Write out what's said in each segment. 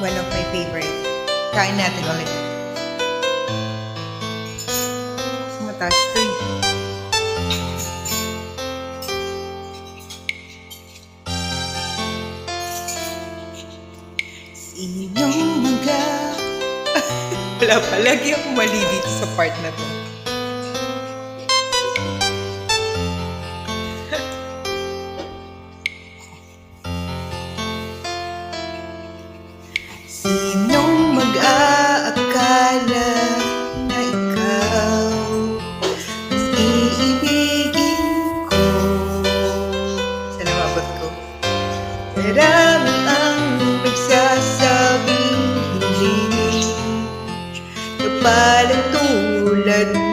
one of my favorite. Kain natin ulit. Mataas to eh. Sinong mga... Wala pa, lagi ako mali dito sa part na to. Marami ang nagsasabing hindi Kapalang tulad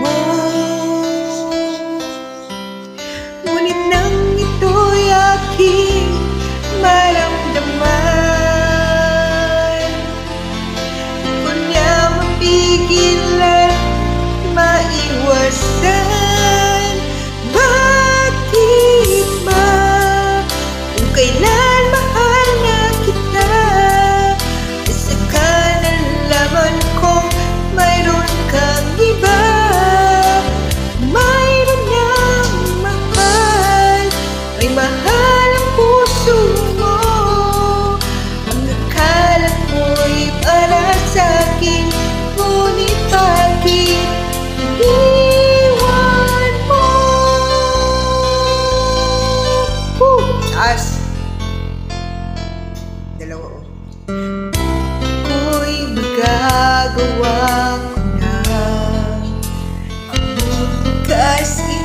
Ako'y magagawa ko na. Kung kasi